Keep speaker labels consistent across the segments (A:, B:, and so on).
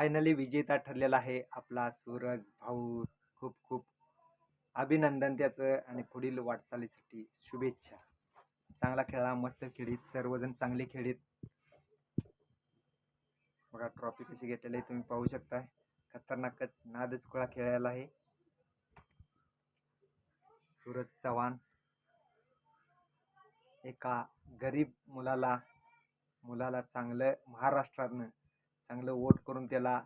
A: Finally विजेता ठरलेला आहे आपला सूरज भाऊ. खूप खूप अभिनंदन त्याचं आणि पुढील वाटचालीसाठी शुभेच्छा. चांगला खेळा मस्त खेळीत सर्वजण चांगले खेळीत. बघा ट्रॉफी कशी घेतलेली आहे तुम्ही पाहू शकता खतरनाकच नादच खुळा खेळायला आहे. सूरज चव्हाण. एका गरीब मुलाला मुलाला चांगलं महाराष्ट्रातनं चांगलं वोट करून त्याला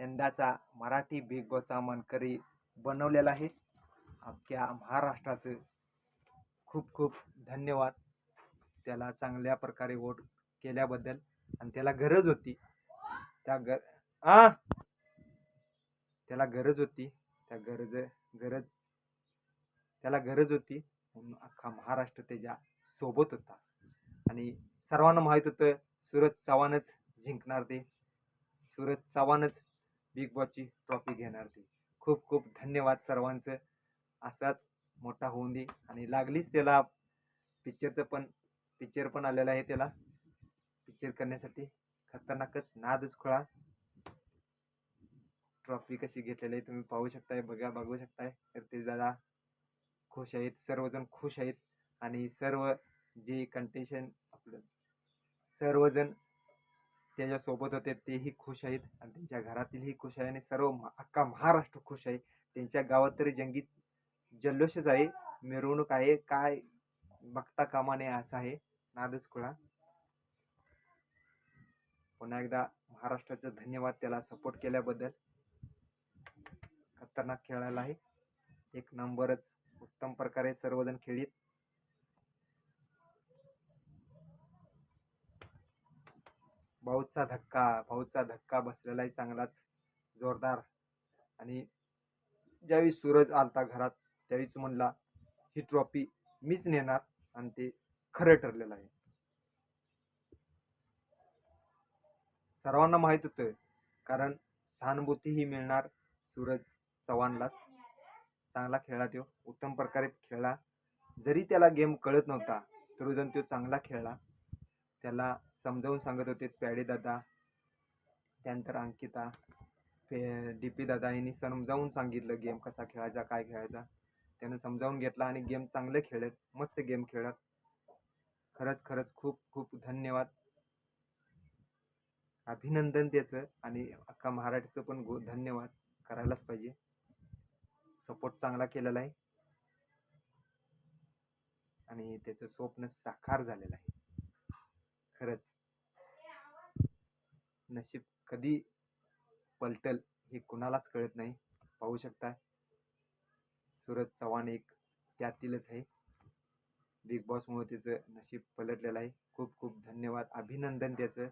A: यंदाचा मराठी बिग बॉसचा मानकरी बनवलेला आहे. अख्ख्या महाराष्ट्राचं खूप खूप धन्यवाद. त्याला चांगल्या प्रकारे वोट केल्याबद्दल आणि त्याला गरज होती. त्या गर आ? त्याला गरज होती. त्या गरज गरज त्याला गरज होती. म्हणून अख्खा महाराष्ट्र त्याच्या सोबत होता. आणि सर्वांना माहीत होतं सूरज चव्हाणच जिंकणार ते. सूरज चव्हाणच बिग बॉसची ट्रॉफी घेणार ते. खूप खूप धन्यवाद सर्वांचं. असाच मोठा होऊन दे. आणि लागलीच त्याला पिक्चरचं पण पिक्चर पण आलेलं आहे त्याला. पिक्चर करण्यासाठी खतरनाकच नादच खुळा. ट्रॉफी कशी घेतलेली आहे तुम्ही पाहू शकताय बघा बघू शकताय. तर ते दादा खुश आहेत सर्वजण खुश आहेत. आणि सर्व जे कंटेशन आपलं सर्वजण त्याच्यासोबत होते तेही खुश आहेत आणि त्यांच्या घरातीलही खुश आहे आणि सर्व महा- अख्खा महाराष्ट्र खुश आहे. त्यांच्या गावात तरी जंगीत जल्लोषच आहे. मिरवणूक आहे. काय बघता कामा नये असं आहे. नादच खुळा. पुन्हा एकदा महाराष्ट्राचं धन्यवाद त्याला सपोर्ट केल्याबद्दल. खतरनाक खेळायला आहे. एक नंबरच उत्तम प्रकारे सर्वजण खेळीत. भाऊचा धक्का भाऊचा धक्का बसलेलाही चांगलाच जोरदार. आणि ज्यावेळी सूरज आलता घरात त्यावेळीच म्हणला ही ट्रॉफी मीच नेणार आणि ते खरं ठरलेलं आहे. सर्वांना माहीत होतं कारण सहानुभूतीही मिळणार सूरज चव्हाणलाच चांगला खेळला तो उत्तम प्रकारे खेळला. जरी त्याला गेम कळत नव्हता तरी तो चांगला खेळला. त्याला समजावून सांगत होते प्याडे दादा त्यानंतर अंकिता पे डी पी दादा यांनी समजावून सांगितलं गेम कसा खेळायचा काय खेळायचा. त्यानं समजावून घेतला आणि गेम चांगले खेळत मस्त गेम खेळत खरंच खरंच खूप खूप धन्यवाद. अभिनंदन त्याचं आणि अख्खा महाराष्ट्राचं पण गो धन्यवाद करायलाच पाहिजे. सपोर्ट चांगला केलेला आहे. आणि त्याचं स्वप्न साकार झालेलं आहे. खरंच. कधी पलटल हे कुणालाच कळत नाही. पाहू शकता सूरज चव्हाण एक त्यातीलच आहे. बिग बॉसमुळे त्याचं नशीब पलटलेलं आहे. खूप खूप धन्यवाद अभिनंदन त्याचं.